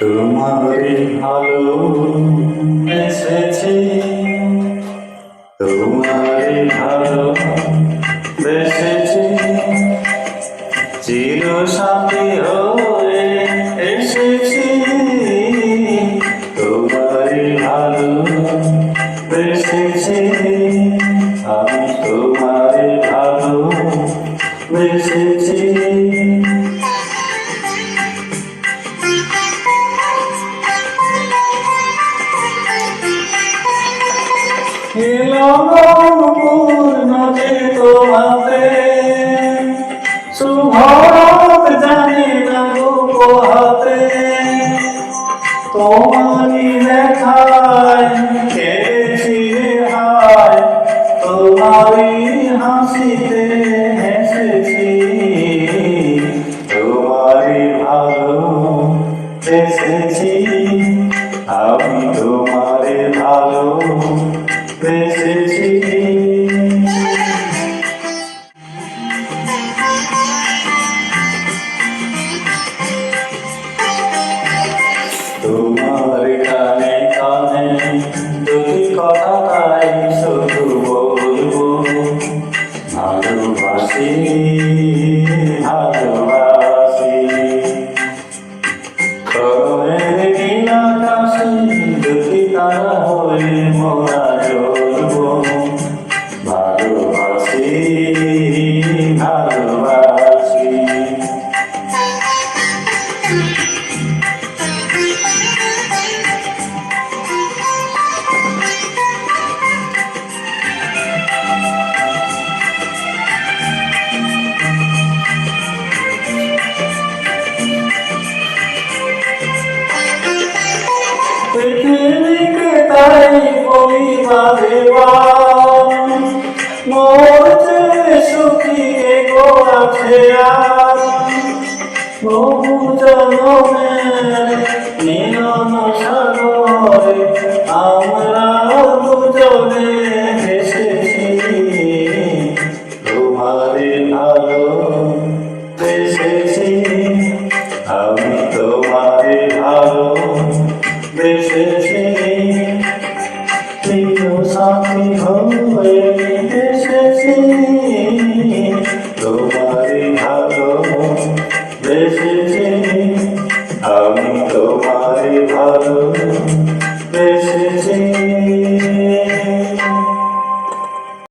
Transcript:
তোমারে ভালো বেসেছি তোমারে ভালো বেসেছি চির সাথী হয়ে এসেছি। তোমারে ভালো বেসেছি আমি তোমারে ভালো বেসেছি নদী তোমাতে শুভরত জানি না উপহাতে তোমারই দেখায় কেছি হায় তোমারই হাসিতে হেসেছি, তোমারই ভালো বেসেছি আমি তোমারে তোমার কানে কানে দুটি শুধু বলব ভালোবাসি। কবিতা দেবা মরতে সুখী গো আছে আর প্রভু আমরা দুজনে এসেছি তোমারে ভালো এসেছি আমি তোমারে ভালো বেশে এসেছে আমি তোমার ভালো এসেছে